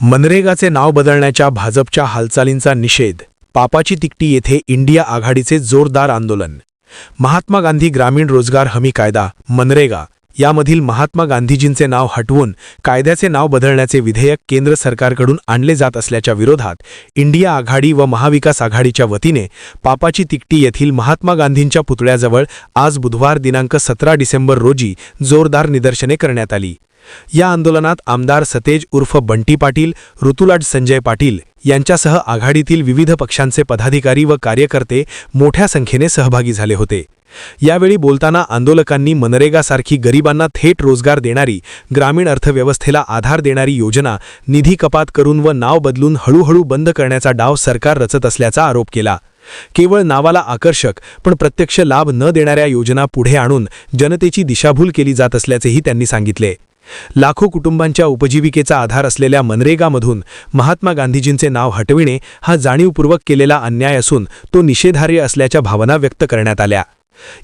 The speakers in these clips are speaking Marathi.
मनरेगाचे नाव बदलण्याच्या भाजपच्या हालचालींचा निषेध पापाची तिकटी येथे इंडिया आघाडीचे जोरदार आंदोलन महात्मा गांधी ग्रामीण रोजगार हमी कायदा मनरेगा यामधील महात्मा गांधीजींचे नाव हटवून कायद्याचे नाव बदलण्याचे विधेयक केंद्र सरकारकडून आणले जात असल्याच्या विरोधात इंडिया आघाडी व महाविकास आघाडीच्या वतीने पापाची तिकटी येथील महात्मा गांधींच्या पुतळ्याजवळ आज बुधवार दिनांक सतरा डिसेंबर रोजी जोरदार निदर्शने करण्यात आली. या आंदोलनात आमदार सतेज उर्फ बंटी पाटील ऋतुलाट संजय पाटील यांच्यासह आघाडीतील विविध पक्षांचे पदाधिकारी व कार्यकर्ते मोठ्या संख्येने सहभागी झाले होते. यावेळी बोलताना आंदोलकांनी मनरेगासारखी गरिबांना थेट रोजगार देणारी ग्रामीण अर्थव्यवस्थेला आधार देणारी योजना निधी कपात करून व नाव बदलून हळूहळू बंद करण्याचा डाव सरकार रचत असल्याचा आरोप केला. केवळ नावाला आकर्षक पण प्रत्यक्ष लाभ न देणाऱ्या योजना पुढे आणून जनतेची दिशाभूल केली जात असल्याचेही त्यांनी सांगितले. लाखो कुटुंबांच्या उपजीविकेचा आधार असलेल्या मनरेगामधून महात्मा गांधीजींचे नाव हटविणे हा जाणीवपूर्वक केलेला अन्याय असून तो निषेधार्य असल्याच्या भावना व्यक्त करण्यात आल्या.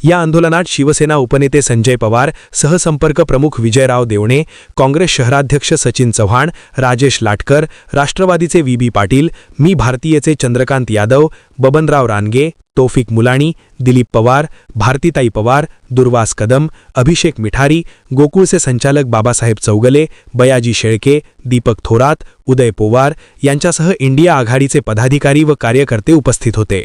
या आंदोलनात शिवसेना उपनेते संजय पवार सहसंपर्क प्रमुख विजयराव देवणे काँग्रेस शहराध्यक्ष सचिन चव्हाण राजेश लाटकर राष्ट्रवादीचे व्ही बी पाटील मी भारतीयचे चंद्रकांत यादव बबनराव रानगे तोफिक मुलाणी दिलीप पवार भारतीताई पवार दुर्वास कदम अभिषेक मिठारी गोकुळचे संचालक बाबासाहेब चौगले बयाजी शेळके दीपक थोरात उदय पोवार यांच्यासह इंडिया आघाडीचे पदाधिकारी व कार्यकर्ते उपस्थित होते.